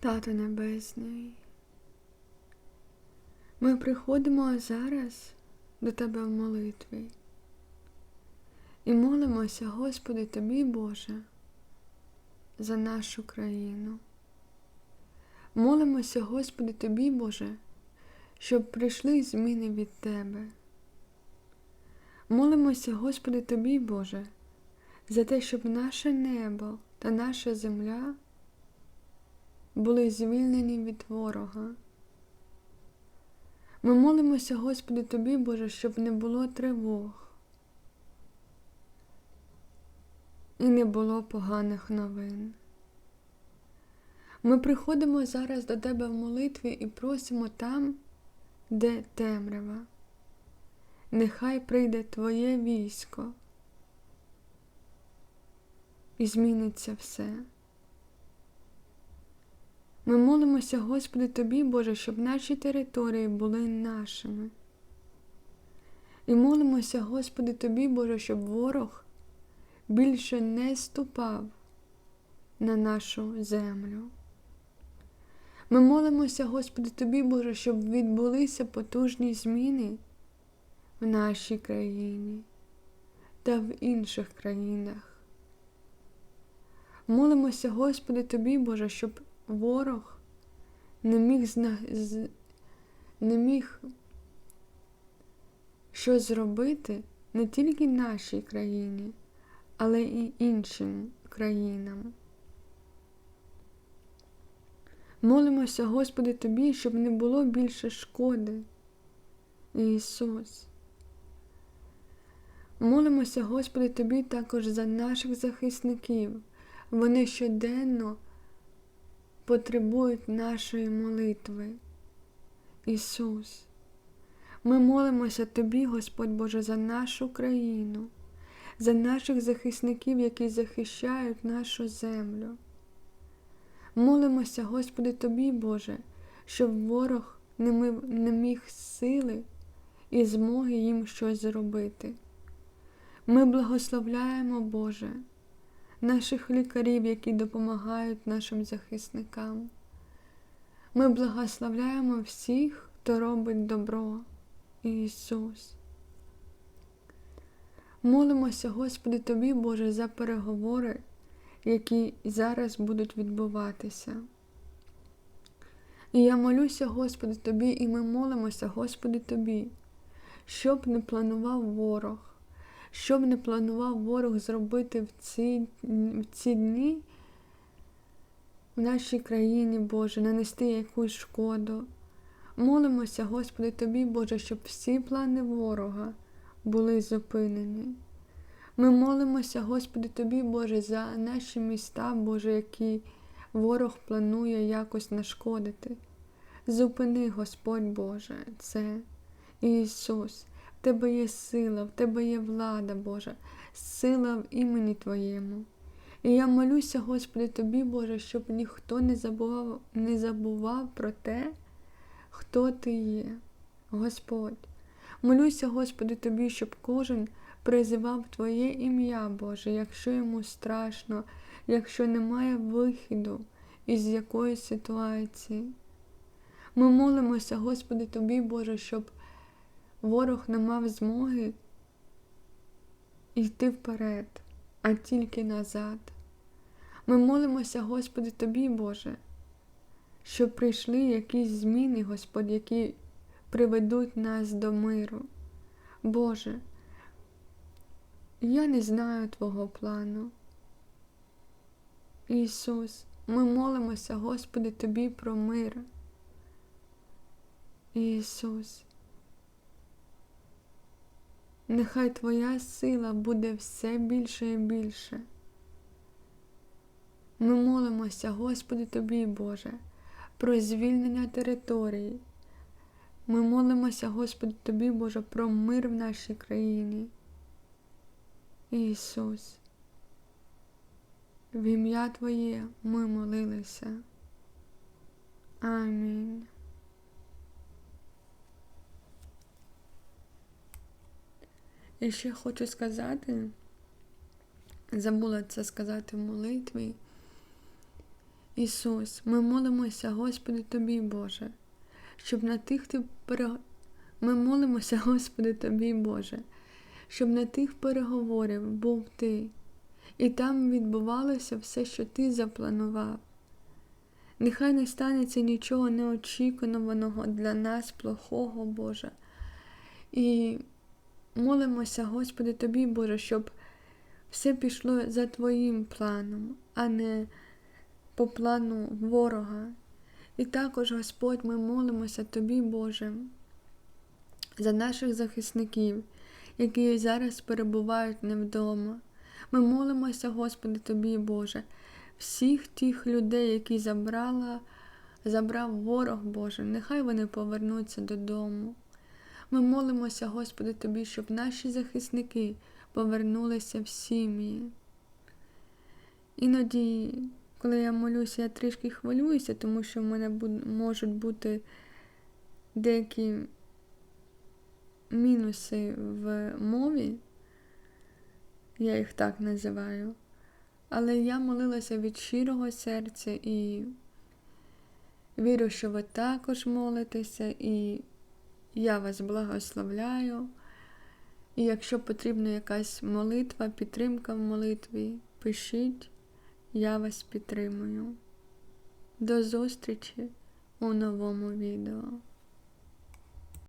Тато Небесний, ми приходимо зараз до Тебе в молитві і молимося, Господи, Тобі, Боже, за нашу країну. Молимося, Господи, Тобі, Боже, щоб прийшли зміни від Тебе. Молимося, Господи, Тобі, Боже, за те, щоб наше небо та наша земля були звільнені від ворога. Ми молимося, Господи, Тобі, Боже, щоб не було тривог і не було поганих новин. Ми приходимо зараз до Тебе в молитві і просимо там, де темрява. Нехай прийде Твоє військо і зміниться все. Ми молимося, Господи, Тобі, Боже, щоб наші території були нашими. І молимося, Господи, Тобі, Боже, щоб ворог більше не ступав на нашу землю. Ми молимося, Господи, Тобі, Боже, щоб відбулися потужні зміни в нашій країні та в інших країнах. Молимося, Господи, Тобі, Боже, щоб ворог не міг зна... не міг щось зробити не тільки нашій країні, але і іншим країнам. Молимося, Господи, Тобі, щоб не було більше шкоди. Ісус. Молимося, Господи, Тобі також за наших захисників. Вони щоденно потребують нашої молитви. Ісус. Ми молимося Тобі, Господь Боже, за нашу країну, за наших захисників, які захищають нашу землю. Молимося, Господи, Тобі, Боже, щоб ворог не, міг сили і змоги їм щось зробити. Ми благословляємо, Боже, наших лікарів, які допомагають нашим захисникам. Ми благословляємо всіх, хто робить добро, Ісус. Молимося, Господи, Тобі, Боже, за переговори, які зараз будуть відбуватися. І я молюся, Господи, Тобі, і ми молимося, Господи, Тобі, щоб не планував ворог що б не планував ворог зробити в ці, в ці дні в нашій країні, Боже, нанести якусь шкоду. Молимося, Господи, Тобі, Боже, щоб всі плани ворога були зупинені. Ми молимося, Господи, Тобі, Боже, за наші міста, Боже, які ворог планує якось нашкодити. Зупини, Господь Боже, це Ісус. В тебе є сила, в тебе є влада, Божа, сила в імені Твоєму. І я молюся, Господи, Тобі, Боже, щоб ніхто не забував, не забував про те, хто Ти є, Господь. Молюся, Господи, Тобі, щоб кожен призивав Твоє ім'я, Боже, якщо йому страшно, якщо немає вихіду із якоїсь ситуації. Ми молимося, Господи, Тобі, Боже, щоб ворог не мав змоги йти вперед, а тільки назад. Ми молимося, Господи, Тобі, Боже, щоб прийшли якісь зміни, Господь, які приведуть нас до миру. Боже, я не знаю Твого плану. Ісус, ми молимося, Господи, Тобі про мир. Ісус. Нехай Твоя сила буде все більше і більше. Ми молимося, Господи Тобі, Боже, про звільнення території. Ми молимося, Господи Тобі, Боже, про мир в нашій країні. Ісус, в ім'я Твоє ми молилися. Амінь. І ще хочу сказати, забула це сказати в молитві. Ісус, ми молимося, Господи, Тобі, Боже, щоб на тих ти пере... Ми молимося, Господи, Тобі, Боже, щоб на тих переговорів був Ти, і там відбувалося все, що Ти запланував. Нехай не станеться нічого неочікуваного для нас, плохого, Боже. І молимося, Господи, Тобі, Боже, щоб все пішло за Твоїм планом, а не по плану ворога. І також, Господь, ми молимося Тобі, Боже, за наших захисників, які зараз перебувають не вдома. Ми молимося, Господи, Тобі, Боже, всіх тих людей, які забрала, забрав ворог Боже, нехай вони повернуться додому. Ми молимося, Господи, Тобі, щоб наші захисники повернулися в сім'ї. Іноді, коли я молюся, я трішки хвилююся, тому що в мене можуть бути деякі мінуси в мові, я їх так називаю. Але я молилася від щирого серця і вірю, що ви також молитеся, і я вас благословляю. І якщо потрібна якась молитва, підтримка в молитві, пишіть, я вас підтримую. До зустрічі у новому відео.